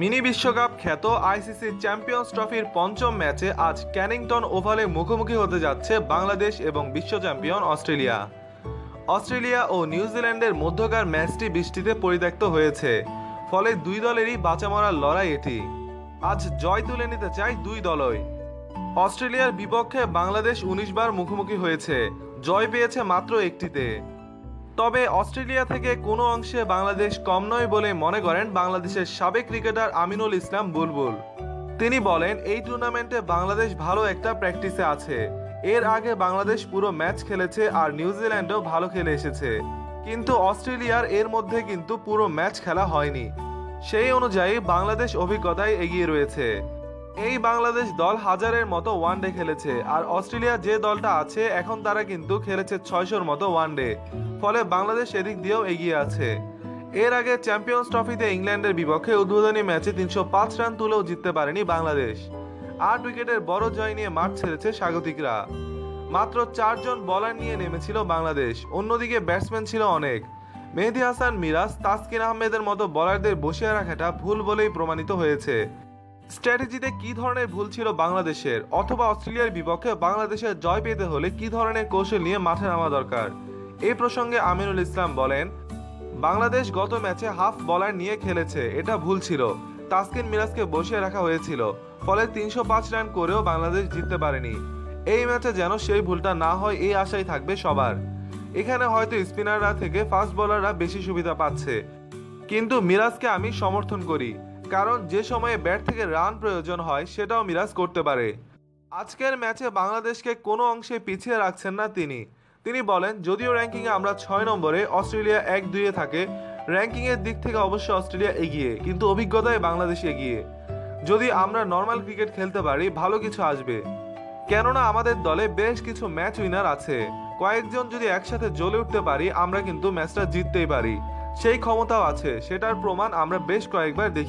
Mini বিশ্বকাপ খ্যাত ICC champions ট্রফির পঞ্চম ম্যাচে আজ ক্যানিংটন ওভালে মুখোমুখি হতে যাচ্ছে বাংলাদেশ এবং বিশ্ব চ্যাম্পিয়ন অস্ট্রেলিয়া। অস্ট্রেলিয়া ও নিউজিল্যান্ডের মধ্যকার ম্যাচটি বৃষ্টিতে পরিত্যক্ত হয়েছে, ফলে দুই দলেরই বাঁচা মরার লড়াই এটি। আজ জয় তুলে নিতে চায় দুই দলই। অস্ট্রেলিয়ার বিপক্ষে বাংলাদেশ উনিশ বার মুখোমুখি হয়েছে, জয় পেয়েছে মাত্র একটিতে। তবে অস্ট্রেলিয়া থেকে কোনো অংশে বাংলাদেশ কম নয় বলে মনে করেন বাংলাদেশের সাবেক ক্রিকেটার আমিনুল ইসলাম বুলবুল। তিনি বলেন, এই টুর্নামেন্টে বাংলাদেশ ভালো একটা প্র্যাকটিসে আছে। এর আগে বাংলাদেশ পুরো ম্যাচ খেলেছে আর নিউজিল্যান্ডও ভালো খেলে এসেছে। কিন্তু অস্ট্রেলিয়ার এর মধ্যে কিন্তু পুরো ম্যাচ খেলা হয়নি। সেই অনুযায়ী বাংলাদেশ অভিজ্ঞতায় এগিয়ে রয়েছে। এই বাংলাদেশ দল হাজারের মতো ওয়ানডে খেলেছে, আর অস্ট্রেলিয়া যে দলটা আছে, এখন তারা কিন্তু খেলেছে ছয়শোর মতো ওয়ানডে ফলে বাংলাদেশ এদিক দিয়েও এগিয়ে আছে। এর আগে চ্যাম্পিয়ন্স ট্রফিতে ইংল্যান্ডের বিপক্ষে উদ্বোধনী ম্যাচে তিনশো পাঁচ রান তুলেও জিততে পারেনি বাংলাদেশ। আট উইকেটের বড় জয় নিয়ে মাঠ ছেড়েছে স্বাগতিকরা। মাত্র চারজন বলার নিয়ে নেমেছিল বাংলাদেশ, অন্যদিকে ব্যাটসম্যান ছিল অনেক। মেহেদি হাসান মিরাজ, তাসকিন আহমেদের মতো বলারদের বসিয়ে রাখাটা ভুল বলেই প্রমাণিত হয়েছে। স্ট্র্যাটেজিতে কি ধরনের ভুল ছিল বাংলাদেশের অথবা অস্ট্রেলিয়ার বিপক্ষে বাংলাদেশের জয় পেতে হলে কি ধরনের কৌশল নিয়ে মাঠে নামা দরকার? এই প্রসঙ্গে আমিনুল ইসলাম বলেন, বাংলাদেশ গত ম্যাচে হাফ বলার নিয়ে খেলেছে, এটা ভুল ছিল। তাসকিন মিরাজকে বসিয়ে রাখা হয়েছিল, ফলে তিনশো পাঁচ রান করেও বাংলাদেশ জিততে পারেনি। এই ম্যাচে যেন সেই ভুলটা না হয়, এই আশাই থাকবে সবার। এখানে হয়তো স্পিনাররা থেকে ফাস্ট বোলাররা বেশি সুবিধা পাচ্ছে। কিন্তু মিরাজকে আমি সমর্থন করি। কারণ যে সময়ে ব্যাট থেকে রান প্রয়োজন হয়, সেটাও মিরাজ করতে পারে। আজকের ম্যাচে বাংলাদেশকে কোনো অংশে পিছিয়ে রাখছেন না তিনি। তিনি বলেন, যদিও র্যাঙ্কিংয়ে আমরা ছয় নম্বরে, অস্ট্রেলিয়া এক দুইয়ে থাকে, র্যাঙ্কিংয়ের দিক থেকে অবশ্যই অস্ট্রেলিয়া এগিয়ে, কিন্তু অভিজ্ঞতায় বাংলাদেশ এগিয়ে। যদি আমরা নর্মাল ক্রিকেট খেলতে পারি, ভালো কিছু আসবে। কেননা আমাদের দলে বেশ কিছু ম্যাচ উইনার আছে। কয়েকজন যদি একসাথে জ্বলে উঠতে পারি, আমরা কিন্তু ম্যাচটা জিততেই পারি। সেই ক্ষমতাও আছে, সেটার প্রমাণ আমরা বেশ কয়েকবার দেখি।